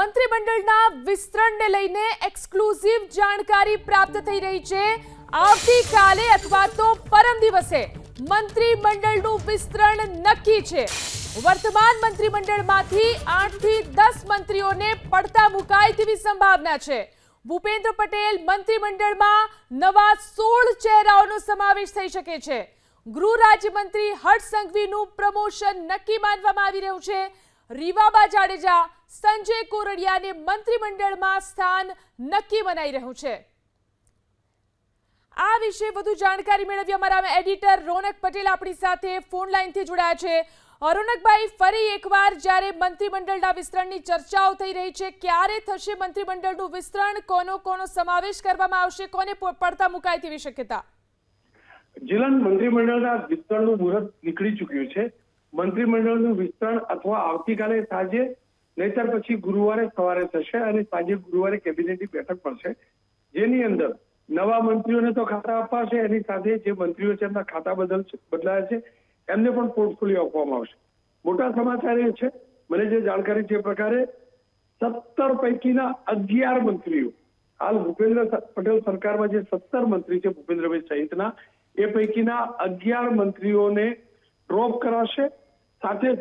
મંત્રીમંડળના વિસ્તરણને લઈને એક્સક્લુઝિવ જાણકારી પ્રાપ્ત થઈ રહી છે. આવતીકાલે અથવા તો પરમ દિવસે મંત્રીમંડળનું વિસ્તરણ નક્કી છે. વર્તમાન મંત્રીમંડળમાંથી આઠથી દસ મંત્રીઓને પડતા મુકાય તેવી સંભાવના છે. ભૂપેન્દ્ર પટેલ મંત્રીમંડળમાં નવા સોળ ચહેરાઓનો સમાવેશ થઈ શકે છે. ગૃહ રાજ્યમંત્રી હર્ષ સંઘવીનું પ્રમોશન નક્કી માનવામાં આવી રહ્યું છે. રીવાબા જાડેજા સંજય કોરડિયાને મંત્રીમંડળમાં સ્થાન નક્કી મનાઈ રહ્યું છે. આ વિશે વધુ જાણકારી મેળવી અમારા એડિટર રોનક પટેલ આપણી સાથે ફોન લાઈનથી જોડાયા છે. રોનકભાઈ, ફરી એકવાર જ્યારે મંત્રીમંડળના વિસ્તરણની ચર્ચાઓ થઈ રહી છે, ક્યારે થશે મંત્રીમંડળનું વિસ્તરણ? કોનો કોનો સમાવેશ કરવામાં આવશે? કોને પડતા મુકાય તેવી શક્યતા? જીલન મંત્રીમંડળના વિસ્તરણનું મુહૂર્ત નીકળી ચૂક્યું છે. મંત્રીમંડળનું વિસ્તરણ અથવા આવતીકાલે સાંજે નહીતર પછી ગુરુવારે સવારે થશે અને સાંજે ગુરુવારે કેબિનેટની બેઠક પડશે જેની અંદર નવા મંત્રીઓને તો ખાતા અપાશે, એની સાથે જે મંત્રીઓ છે એમના ખાતા બદલ બદલાયા છે, એમને પણ પોર્ટફોલિયો આપવામાં આવશે. મોટા સમાચાર એ છે, મને જે જાણકારી છે પ્રકારે સત્તર પૈકીના અગિયાર મંત્રીઓ, હાલ ભૂપેન્દ્ર પટેલ સરકારમાં જે સત્તર મંત્રી છે ભૂપેન્દ્રભાઈ સહિતના, એ પૈકીના અગિયાર મંત્રીઓને ડ્રોપ કરાશે. સાથે જ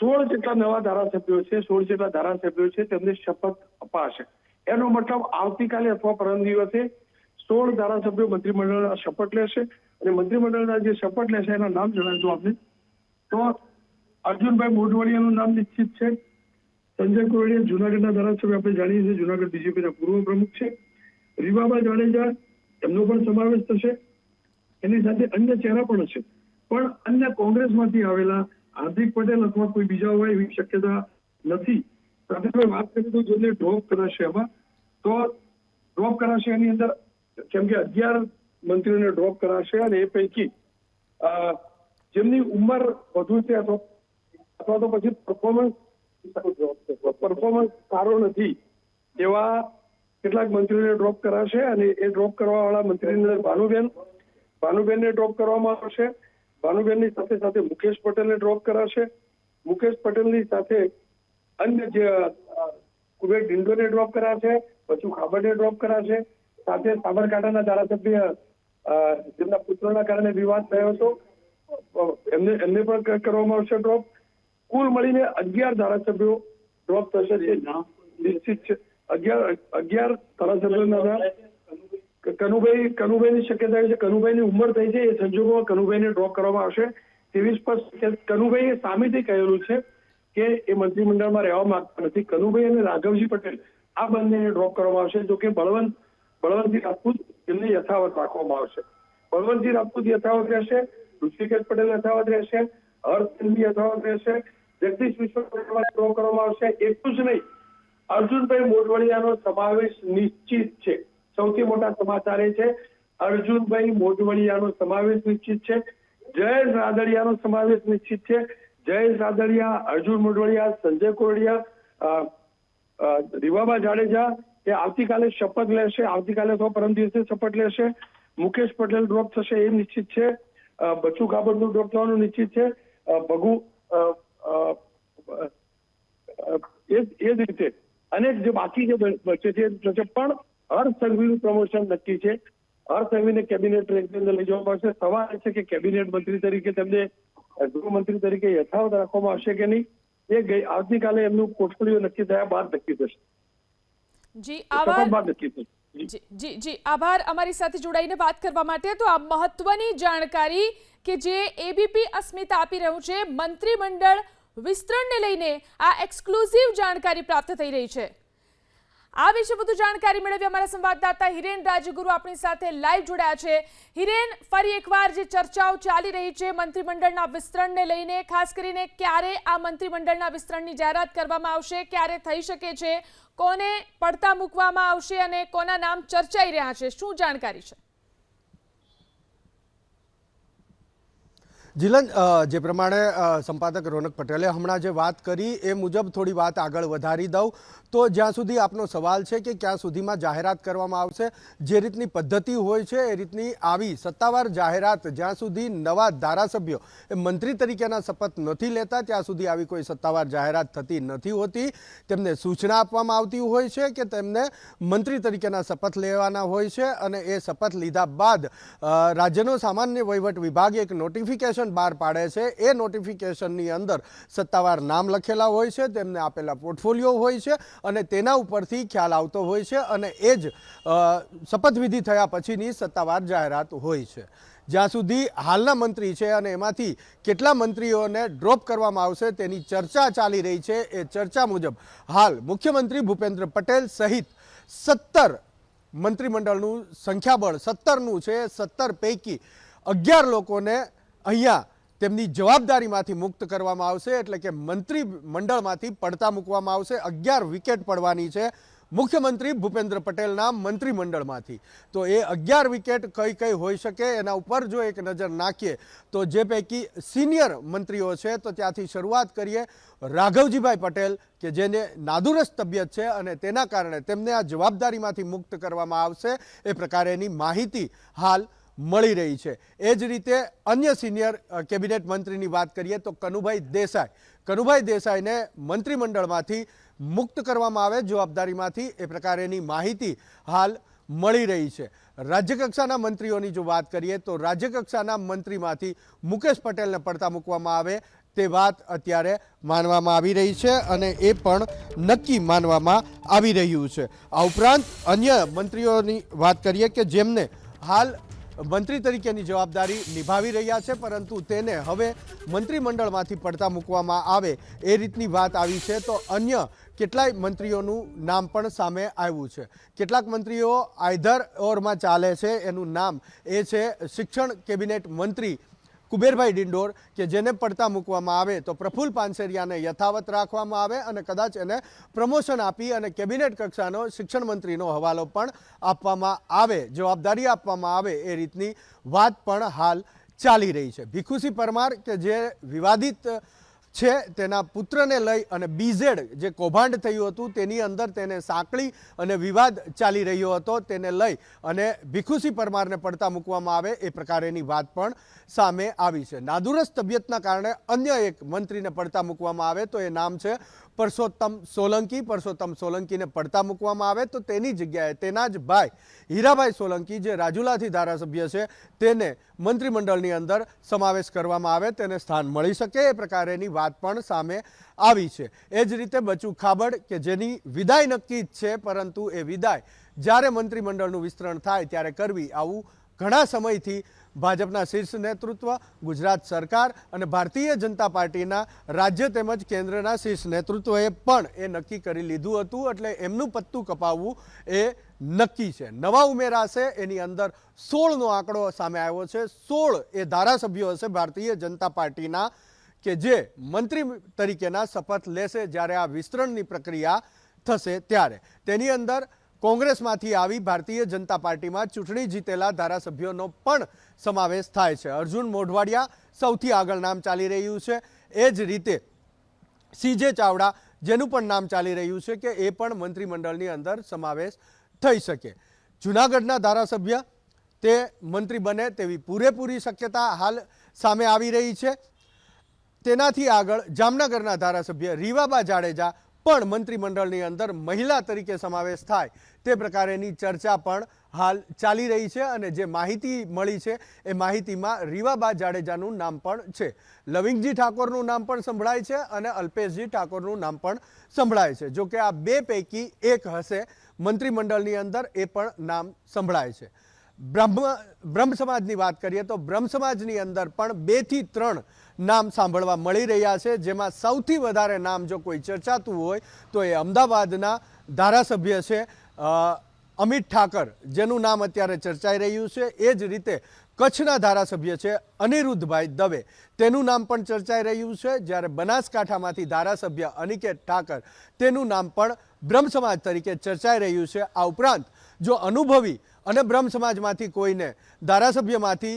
સોળ જેટલા નવા ધારાસભ્યો છે, સોળ જેટલા ધારાસભ્યો છે, તેમને શપથ અપાશે. એનો મતલબ આવતીકાલે અથવા પરમ દિવસે સોળ ધારાસભ્યો મંત્રીમંડળના શપથ લેશે અને મંત્રીમંડળના જે શપથ લેશે, એના નામ જણાવજો આપને. તો અર્જુનભાઈ મોઢવાડિયાનું નામ નિશ્ચિત છે. સંજય કોરડિયા જુનાગઢના ધારાસભ્ય, આપણે જાણીએ છીએ જુનાગઢ બીજેપીના પૂર્વ પ્રમુખ છે. રીવાબા જાડેજા, એમનો પણ સમાવેશ થશે. એની સાથે અન્ય ચહેરા પણ હશે પણ અન્ય કોંગ્રેસમાંથી આવેલા હાર્દિક પટેલ અથવા કોઈ બીજા હોય એવી શક્યતા નથી. સાથે વાત કરી તો જેને ડ્રોપ કરાશે એમાં તો ડ્રોપ કરાશે એની અંદર, કેમ કે અગિયાર મંત્રીઓને ડ્રોપ કરાશે અને એ પૈકી જેમની ઉંમર વધુ છે અથવા તો પછી પરફોર્મન્સ પરફોર્મન્સ સારો નથી, એવા કેટલાક મંત્રીઓને ડ્રોપ કરાશે અને એ ડ્રોપ કરવા વાળા મંત્રીની અંદર ભાનુબેન, ભાનુબેનને ડ્રોપ કરવામાં આવશે. ભાનુબેનની સાથે સાથે મુકેશ પટેલને ડ્રોપ કરાશે. મુકેશ પટેલની સાથે અન્ય જે કુબેર ડિંડોને ડ્રોપ કરાશે પછી ખાબડને ડ્રોપ કરાશે. સાથે સાબરકાંઠાના ધારાસભ્ય જેમના પુત્રોના કારણે વિવાદ થયો હતો એમને એમને પણ કરવામાં આવશે ડ્રોપ કુલ મળીને અગિયાર ધારાસભ્યો ડ્રોપ થશે. જે નિશ્ચિત છે. અગિયાર અગિયાર ધારાસભ્યોના નામ. કનુભાઈ, કનુભાઈની શક્યતા છે, કનુભાઈની ઉંમર થઈ છે, એ સંજોગોમાં કનુભાઈને ડ્રોપ કરવામાં આવશે. તેવી સ્પષ્ટ કનુભાઈએ સામેથી કહેલું છે કે એ મંત્રીમંડળમાં રહેવા માંગતા નથી. કનુભાઈ અને રાઘવજી પટેલ આ બંનેને ડ્રોપ કરવામાં આવશે. જો કે બળવંત, બળવંતજી રાજપૂત એમને યથાવત રાખવામાં આવશે. બળવંતજી રાજપૂત યથાવત રહેશે, ઋષિકેશ પટેલ યથાવત રહેશે, હર્ષ સંઘવી યથાવત રહેશે, જગદીશ વિશ્વકર્મા ડ્રોપ કરવામાં આવશે. એટલું જ નહીં, અર્જુનભાઈ મોટવડિયાનો સમાવેશ નિશ્ચિત છે. સૌથી મોટા સમાચાર એ છે, અર્જુનભાઈ મોઢવાડિયાનો સમાવેશ નિશ્ચિત છે, જયેશ રાદડિયાનો સમાવેશ નિશ્ચિત છે, જયેશ રાદડિયા, અર્જુન મોઢવાડિયા, સંજય કોરડિયા રીવાબા જાડેજા એ આવતીકાલે શપથ લેશે, આવતીકાલે અથવા પરમ દિવસે શપથ લેશે. મુકેશ પટેલ ડ્રોપ થશે એ નિશ્ચિત છે. બચુ ગાબડનું ડ્રોપ થવાનું નિશ્ચિત છે. ભગુ એ જ રીતે અનેક જે બાકી જે બચે છે પણ હર્ષ સંઘવીનું પ્રમોશન નક્કી છે. હર્ષ સંઘવીને કેબિનેટ રેન્કની અંદર લઈ જવામાં આવશે. સવાલ છે કે કેબિનેટ મંત્રી તરીકે તેમને ગૃહમંત્રી તરીકે યથાવત રાખવામાં આવશે કે નહીં? એ આવતીકાલે એમનું પોર્ટફોલિયો નક્કી થયા બાદ નક્કી થશે. જી આભાર. બાદ નક્કી થશે. જી. જી આભાર અમારી સાથે જોડાઈને વાત કરવા માટે. તો આ મહત્વની જાણકારી કે જે એબીપી અસ્મિતા આપી રહ્યું છે મંત્રીમંડળ વિસ્તરણને લઈને આ એક્સક્લુઝિવ જાણકારી પ્રાપ્ત થઈ રહી છે. આ વિશે વધુ જાણકારી મેળવી અમારા સંવાદદાતા હિરેન રાજગુરુ આપણી સાથે લાઈવ જોડાયા છે. હિરેન, ફરી એકવાર જે ચર્ચાઓ ચાલી રહી છે મંત્રીમંડળના વિસ્તરણને લઈને, ખાસ કરીને ક્યારે આ મંત્રીમંડળના વિસ્તરણની જાહેરાત કરવામાં આવશે, ક્યારે થઈ શકે છે, કોને પડતા મૂકવામાં આવશે અને કોના નામ ચર્ચાઈ રહ્યા છે, શું જાણકારી છે? જીલન જે પ્રમાણે સંપાદક રોનક પટેલે હમણાં જે વાત કરી એ મુજબ થોડી વાત આગળ વધારી દઉં. તો જ્યાં સુધી આપનો સવાલ છે કે ક્યાં સુધીમાં જાહેરાત કરવામાં આવશે, જે રીતની પદ્ધતિ હોય છે, એ રીતની આવી સત્તાવાર જાહેરાત જ્યાં સુધી નવા ધારાસભ્યો એ મંત્રી તરીકેના શપથ નથી લેતા, ત્યાં સુધી આવી કોઈ સત્તાવાર જાહેરાત થતી નથી હોતી. તેમને સૂચના આપવામાં આવતી હોય છે કે તેમને મંત્રી તરીકેના શપથ લેવાના હોય છે અને એ શપથ લીધા બાદ રાજ્યનો સામાન્ય વહીવટ વિભાગ એક નોટિફિકેશન બહાર પાડે છે. એ નોટિફિકેશનની અંદર સત્તાવાર નામ લખેલા હોય છે, તેમને આપેલા પોર્ટફોલિયો હોય છે અને તેના ઉપરથી ખ્યાલ આવતો હોય છે અને એ જ શપથવિધિ થયા પછીની સત્તાવાર જાહેરાત હોય છે. જ્યાં સુધી હાલના મંત્રી છે અને એમાંથી કેટલા મંત્રીઓને ડ્રોપ કરવામાં આવશે તેની ચર્ચા ચાલી રહી છે, એ ચર્ચા મુજબ હાલ મુખ્યમંત્રી ભૂપેન્દ્ર પટેલ સહિત સત્તર મંત્રીમંડળનું સંખ્યાબળ, સત્તરનું છે, સત્તર પૈકી અગિયાર લોકોને અહીંયા તેમની જવાબદારીમાંથી મુક્ત કરવામાં આવશે એટલે કે મંત્રી મંડળમાંથી પડતા મૂકવામાં આવશે. અગિયાર વિકેટ પડવાની છે મુખ્યમંત્રી ભૂપેન્દ્ર પટેલના મંત્રીમંડળમાંથી. તો એ અગિયાર વિકેટ કઈ કઈ હોઈ શકે એના ઉપર જો એક નજર નાખીએ તો જે પૈકી સિનિયર મંત્રીઓ છે તો ત્યાંથી શરૂઆત કરીએ રાઘવજીભાઈ પટેલ કે જેને નાદુરસ્ત તબિયત છે અને તેના કારણે તેમને આ જવાબદારીમાંથી મુક્ત કરવામાં આવશે. એ પ્રકારેની માહિતી હાલ મળી રહી છે. એ જ રીતે અન્ય સિનિયર કેબિનેટ મંત્રીની વાત કરીએ તો કનુભાઈ દેસાઈ. કનુભાઈ દેસાઈને મંત્રીમંડળમાંથી મુક્ત કરવામાં આવે જવાબદારીમાંથી એ પ્રકારેની માહિતી હાલ મળી રહી છે. રાજ્યકક્ષાના મંત્રીઓની જો વાત કરીએ તો રાજ્યકક્ષાના મંત્રીમાંથી મુકેશ પટેલને પડતા મૂકવામાં આવે તે વાત અત્યારે માનવામાં આવી રહી છે અને એ પણ નક્કી માનવામાં આવી રહ્યું છે. આ ઉપરાંત અન્ય મંત્રીઓની વાત કરીએ કે જેમને હાલ મંત્રી તરીકેની જવાબદારી નિભાવી રહ્યા છે, પરંતુ તેને હવે મંત્રીમંડળમાંથી પડતા મૂકવામાં આવે એ રીતની વાત આવી છે. તો અન્ય કેટલાય મંત્રીઓનું નામ પણ સામે આવ્યું છે. કેટલાક મંત્રીઓ આઈધર ઓરમાં ચાલે છે. એનું નામ એ છે શિક્ષણ કેબિનેટ મંત્રી કુબેરભાઈ ડિંડોર કે જેને પડતા મૂકવામાં આવે તો પ્રફુલ પાનસેરિયાને યથાવત રાખવામાં આવે અને કદાચ એને પ્રમોશન આપી અને કેબિનેટ કક્ષાનો શિક્ષણ મંત્રીનો હવાલો પણ આપવામાં આવે, જવાબદારી આપવામાં આવે એ રીતની વાત પણ હાલ ચાલી રહી છે. ભીખુસી પરમાર કે જે વિવાદિત છે તેના પુત્રને લઈ અને બીઝેડ જે કૌભાંડ થયું હતું તેની અંદર તેને સાંકળી અને વિવાદ ચાલી રહ્યો હતો તેને લઈ અને ભીખુસી પરમારને પડતા મૂકવામાં આવે એ પ્રકારેની વાત પણ સામે આવી છે. નાદુરસ્ત તબિયતના કારણે અન્ય એક મંત્રીને પડતા મૂકવામાં આવે તો એ નામ છે પરસોત્તમ સોલંકી, પરસોત્તમ સોલંકીને પડતા મૂકવામાં આવે તો તેની જગ્યાએ તેના જ ભાઈ હીરાભાઈ સોલંકી, જે રાજુલાથી ધારાસભ્ય છે, તેને મંત્રીમંડળની અંદર સમાવેશ કરવામાં આવે, તેને સ્થાન મળી શકે એ પ્રકારેની વાત પણ સામે આવી છે. એ જ રીતે બચુ ખાબડ કે જેની વિદાય નક્કી જ છે, પરંતુ એ વિદાય જ્યારે મંત્રીમંડળનું વિસ્તરણ થાય ત્યારે કરવી આવું ઘણા સમયથી ભાજપના શીર્ષ નેતૃત્વ, ગુજરાત સરકાર અને ભારતીય જનતા પાર્ટીના રાજ્ય તેમજ કેન્દ્રના શીર્ષ નેતૃત્વએ પણ એ નક્કી કરી લીધું હતું. એટલે એમનું પત્તું કપાવવું એ નક્કી છે. નવા ઉમેરાશે એની અંદર સોળનો આંકડો સામે આવ્યો છે. સોળ એ ધારાસભ્યો હશે ભારતીય જનતા પાર્ટીના કે જે મંત્રી તરીકેના શપથ લેશે જ્યારે આ વિસ્તરણની પ્રક્રિયા થશે ત્યારે. તેની અંદર કોંગ્રેસમાંથી આવી ભારતીય જનતા પાર્ટીમાં ચૂંટણી જીતેલા ધારાસભ્યોનો પણ સમાવેશ થાય છે. અર્જુન મોઢવાડિયા સૌથી આગળ નામ ચાલી રહ્યું છે. એ જ રીતે સીજે ચાવડા, જેનું પણ નામ ચાલી રહ્યું છે કે એ પણ મંત્રીમંડળની અંદર સમાવેશ થઈ શકે. જૂનાગઢના ધારાસભ્ય તે મંત્રી બને તેવી પૂરેપૂરી શક્યતા હાલ સામે આવી રહી છે. તેનાથી આગળ જામનગરના ધારાસભ્ય રીવાબા જાડેજા પણ મંત્રીમંડળની અંદર મહિલા તરીકે સમાવેશ થાય તે પ્રકારેની ચર્ચા પણ હાલ ચાલી રહી છે અને જે માહિતી મળી છે એ માહિતીમાં રીવાબા જાડેજાનું નામ પણ છે. લવિંગજી ઠાકોરનું નામ પણ સંભળાય છે અને અલ્પેશજી ઠાકોરનું નામ પણ સંભળાય છે. જો કે આ બે પૈકી એક હશે. મંત્રીમંડળની અંદર એ પણ નામ સંભળાય છે. બ્રહ્મ બ્રહ્મ સમાજની વાત કરીએ તો બ્રહ્મ સમાજની અંદર પણ બેથી ત્રણ નામ સાંભળવા મળી રહ્યા છે, જેમાં સૌથી વધારે નામ જો કોઈ ચર્ચાતું હોય તો એ અમદાવાદના ધારાસભ્ય છે અમિત ઠાકર, જેનું નામ અત્યારે ચર્ચાઈ રહ્યું છે. એ જ રીતે કચ્છના ધારાસભ્ય છે અનિરુદ્ધભાઈ દવે. તેનું નામ પણ ચર્ચાઈ રહ્યું છે. જ્યારે બનાસકાંઠામાંથી ધારાસભ્ય અનિકેત ઠાકર, તેનું નામ પણ બ્રહ્મ સમાજ તરીકે ચર્ચાઈ રહ્યું છે. આ ઉપરાંત જો અનુભવી અને બ્રહ્મ સમાજમાંથી કોઈને ધારાસભ્યમાંથી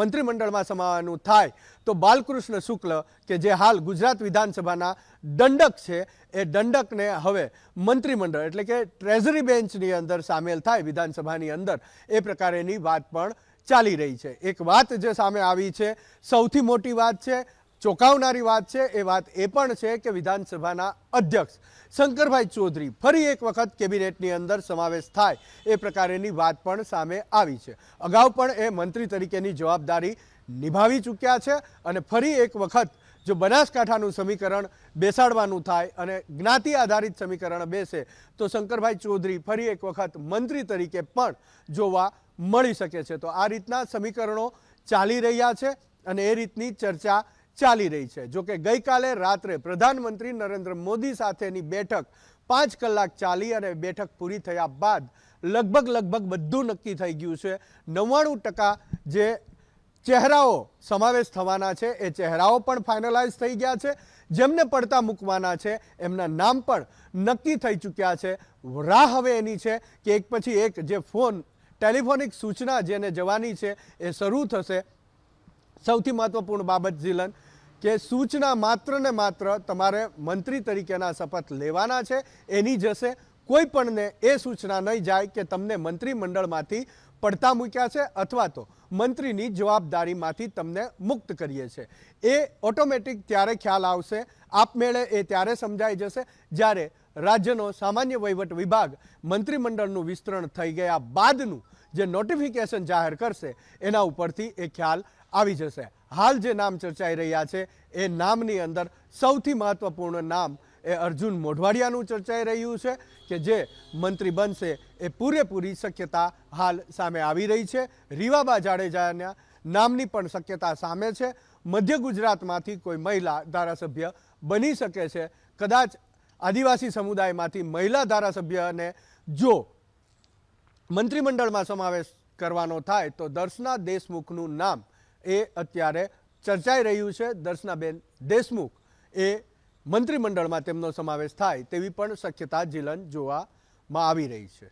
મંત્રીમંડળમાં સમાવવાનું થાય, તો બાલકૃષ્ણ શુક્લ, કે જે હાલ ગુજરાત વિધાનસભાના દંડક છે, એ દંડકને હવે મંત્રીમંડળ, એટલે કે ટ્રેઝરી બેન્ચની અંદર સામેલ થાય વિધાનસભાની અંદર. એ પ્રકારેની વાત પણ ચાલી રહી છે. એક વાત જે સામે આવી છે, સૌથી મોટી વાત છે ચોંકાવનારી વાત છે, એ વાત એ પણ છે કે વિધાનસભાના અધ્યક્ષ શંકરભાઈ ચૌધરી ફરી એક વખત કેબિનેટની અંદર સમાવેશ થાય એ પ્રકારેની વાત પણ સામે આવી છે. અગાઉ પણ એ મંત્રી તરીકેની જવાબદારી નિભાવી ચૂક્યા છે અને ફરી એક વખત જો બનાસકાંઠાનું સમીકરણ બેસાડવાનું થાય અને જ્ઞાતિ આધારિત સમીકરણ બેસે, તો શંકરભાઈ ચૌધરી ફરી એક વખત મંત્રી તરીકે પણ જોવા મળી શકે છે. તો આ રીતના સમીકરણો ચાલી રહ્યા છે અને એ રીતની ચર્ચા ચાલી રહી છે. જો કે ગઈકાલે રાત્રે પ્રધાનમંત્રી નરેન્દ્ર મોદી સાથેની બેઠક પાંચ કલાક ચાલી અને બેઠક પૂરી થયા બાદ લગભગ લગભગ બધું નક્કી થઈ ગયું છે. નવ્વાણું ટકા જે ચહેરાઓ સમાવેશ થવાના છે, એ ચહેરાઓ પણ ફાઇનલાઇઝ થઈ ગયા છે. જેમને પડતા મૂકવાના છે, એમના નામ પણ નક્કી થઈ ચૂક્યા છે. રાહ હવે એની છે કે એક પછી એક જે ફોન, ટેલિફોનિક સૂચના જેને જવાની છે, એ શરૂ થશે સૌથી મહત્વપૂર્ણ બાબત ઝીલન કે સૂચના માત્ર ને માત્ર તમારે મંત્રી તરીકેના શપથ લેવાના છે, એની જશે. કોઈ પણને એ સૂચના નહીં જાય કે તમને મંત્રીમંડળમાંથી પડતા મૂક્યા છે અથવા તો મંત્રીની જવાબદારીમાંથી તમને મુક્ત કરીએ છે. એ ઓટોમેટિક ત્યારે ખ્યાલ આવશે, આપમેળે એ ત્યારે સમજાઈ જશે જ્યારે રાજ્યનો સામાન્ય વહીવટ વિભાગ મંત્રીમંડળનું વિસ્તરણ થઈ ગયા બાદનું જે નોટિફિકેશન જાહેર કરશે, એના ઉપરથી એ ખ્યાલ આવી જશે. હાલ જે નામ ચર્ચાઈ રહ્યા છે, એ નામની અંદર સૌથી મહત્વપૂર્ણ નામ એ અર્જુન મોઢવાડિયાનું ચર્ચાઈ રહ્યું છે કે જે મંત્રી બનશે એ પૂરેપૂરી શક્યતા હાલ સામે આવી રહી છે. રીવાબા જાડેજાના નામની પણ શક્યતા સામે છે. મધ્ય ગુજરાતમાંથી કોઈ મહિલા ધારાસભ્ય બની શકે છે. કદાચ આદિવાસી સમુદાયમાંથી મહિલા ધારાસભ્યને જો મંત્રીમંડળમાં સમાવેશ કરવાનો થાય તો દર્શના દેશમુખનું નામ એ અત્યારે ચર્ચાઈ રહ્યું છે. દર્શનાબેન દેશમુખ એ મંત્રીમંડળમાં તેમનો સમાવેશ થાય તેવી પણ શક્યતા જીલન જોવામાં આવી રહી છે.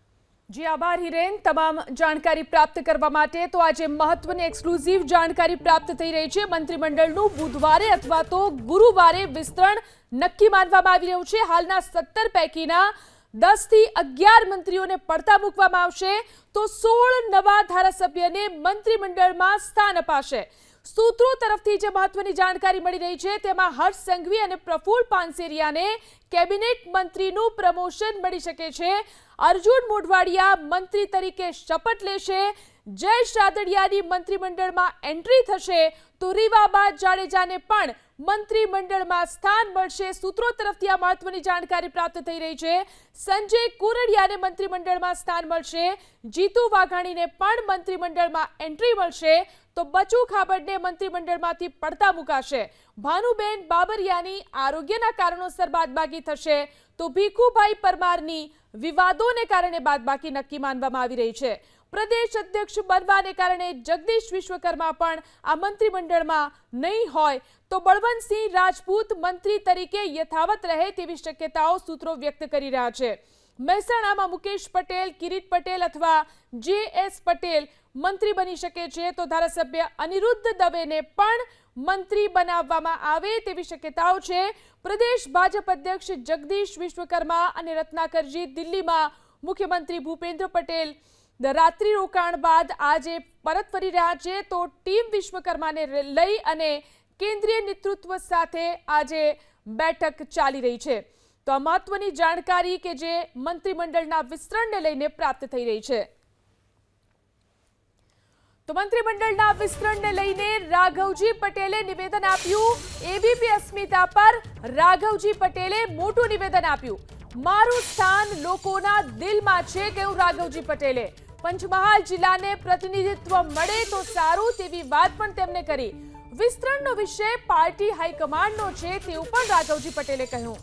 જી આભાર હિરેન. તમામ જાણકારી પ્રાપ્ત કરવા માટે તો આજે મહત્વની એક્સક્લુઝિવ જાણકારી પ્રાપ્ત થઈ રહી છે. મંત્રીમંડળનું બુધવારે અથવા તો ગુરુવારે વિસ્તરણ નક્કી માનવામાં આવી રહ્યું છે. હાલના સત્તર પૈકીના દસથી અગિયાર મંત્રીઓને પડતા મૂકવામાં આવશે તો સોળ નવા ધારાસભ્યને મંત્રીમંડળમાં સ્થાન અપાશે. સૂત્રો તરફથી જે મહત્વની જાણકારી મળી રહી છે, તેમાં હર્ષ સંઘવી અને પ્રફુલ પાનસેરિયાને કેબિનેટ મંત્રીનું પ્રમોશન મળી શકે છે. અર્જુન મોઢવાડિયા મંત્રી તરીકે શપથ લેશે. જયેશ રાદડિયાની મંત્રીમંડળમાં એન્ટ્રી થશે તો રીવાબા જાડેજાને પણ મંત્રીમંડળમાં સ્થાન મળશે. સૂત્રો તરફથી આ મહત્વની જાણકારી પ્રાપ્ત થઈ રહી છે. સંજય કુરડિયાને મંત્રીમંડળમાં સ્થાન મળશે. જીતુ વાઘાણીને પણ મંત્રીમંડળમાં એન્ટ્રી મળશે. તો બચુ ખાબડને મંત્રીમંડળમાંથી પડતા મુકાશે. ભાનુબેન બાબરિયાની આરોગ્યના કારણોસર બાદબાકી થશે. તો ભીખુભાઈ પરમારની વિવાદોને કારણે બાદબાકી નક્કી માનવામાં આવી રહી છે. પ્રદેશ અધ્યક્ષ બનવાને કારણે જગદીશ વિશ્વકર્મા પણ આ મંત્રીમંડળમાં નહીં હોય. તો બળવંતસિંહ રાજપૂત મંત્રી તરીકે યથાવત રહે તેવી શક્યતાઓ સૂત્રો વ્યક્ત કરી રહ્યા છે. મહેસાણામાં મુકેશ પટેલ, કિરીટ પટેલ અથવા જે એસ પટેલ મંત્રી બની શકે છે તો ધારાસભ્ય અનિરુદ્ધ દવેને પણ મંત્રી બનાવવામાં આવે તેવી શક્યતાઓ છે. પ્રદેશ ભાજપ અધ્યક્ષ જગદીશ વિશ્વકર્મા અને રત્નાકરજી દિલ્હીમાં મુખ્યમંત્રી ભૂપેન્દ્ર પટેલ રાત્રિ રોકાણ બાદ આજે પરત ફરી રહ્યા છે તો ટીમ વિશ્વકર્માને લઈ અને કેન્દ્રીય નેતૃત્વ સાથે આજે બેઠક ચાલી રહી છે. તો આ મહત્વની જાણકારી કે જે મંત્રીમંડળના વિસ્તરણને લઈને પ્રાપ્ત થઈ રહી છે. તો મંત્રીમંડળના વિસ્તરણને લઈને રાઘવજી પટેલે નિવેદન આપ્યું. એબીપી અસ્મિતા પર રાઘવજી પટેલે મોટું નિવેદન આપ્યું. મારું સ્થાન લોકોના દિલમાં છે, કેવું રાઘવજી પટેલે? પંચમહાલ જિલ્લાને પ્રતિનિધિત્વ મળે તો સારું તેવી વાત પણ તેમણે કરી. વિસ્તરણનો વિષય પાર્ટી હાઈકમાન્ડનો છે તેવું પણ રાઘવજી પટેલે કહ્યું.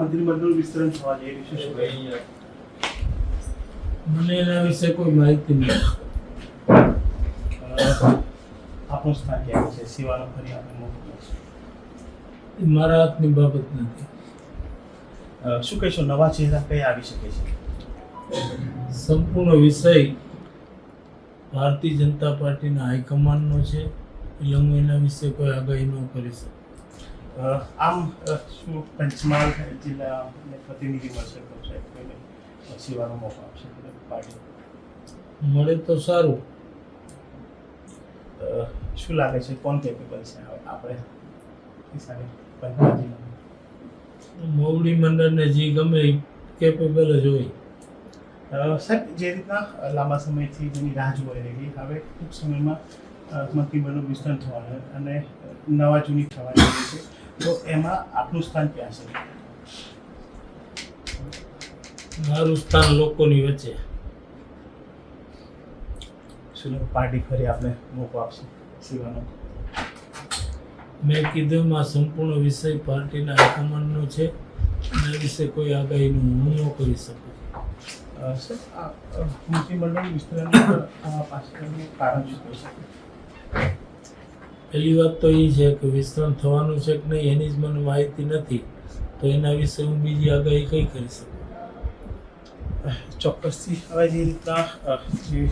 મંત્રીમંડળ વિસ્તરણ થવા જઈ રહ્યું છે. મને એના વિશે કોઈ માહિતી નથી. આપણું સ્થાન ક્યાં છે? સેવાનો ફરી આપણે મોકલીએ છીએ. એ મારા હાથની બાબત નથી. શું કહેશો? નવા ચહેરા કયા આવી શકે છે? સંપૂર્ણ વિષય ભારતીય જનતા પાર્ટીના હાઈકમાન્ડનો છે. એટલે એના વિશે કોઈ આગાહી ન કરી શકું. આમ શું પંચમહાલ જિલ્લા પ્રતિનિધિ મળશે સેવાનો મોકો આપશે પાર્ટી? મળે તો સારું. શું લાગે છે? કોણ કેપેબલ છે? આપણે મોવડી મંડળને જે ગમે કેપેબલ જ હોય. સાહેબ જે રીતના લાંબા સમયથી જેની રાહ જોવાઈ રહી હવે ટૂંક સમયમાં અ, વિસ્તરણ થવાનું અને નવા જૂની થવાની છે. તો એમાં આપનું સ્થાન ક્યાં છે? મારું સ્થાન લોકોની વચ્ચે. શું પાર્ટી ફરી આપણે મોકો આપશે સેવાનો? મેં કીધું આ સંપૂર્ણ વિષય પાર્ટીના હાઈકમાન્ડનો છે. એના વિશે કોઈ આગાહીનું હું ન કરી શકું. પહેલી વાત તો એ છે કે વિસ્તરણ થવાનું છે કે નહીં એની જ મને માહિતી નથી. તો એના વિશે હું બીજી આગાહી કઈ કરી શકું? ચોક્કસથી. હવે જે રીતના જે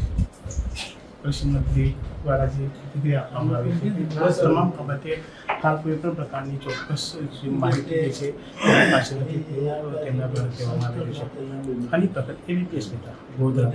પ્રશ્ન મંત્રી દ્વારા પ્રતિક્રિયા આપવામાં આવી છે તે તમામ બાબતે હાલ કોઈ પણ પ્રકારની ચોક્કસ જે માહિતી છે તેના પાસે નથી તેમના દ્વારા કહેવામાં આવી છે. ખાલી પ્રગત એવી કેસ નેતા ગોધરા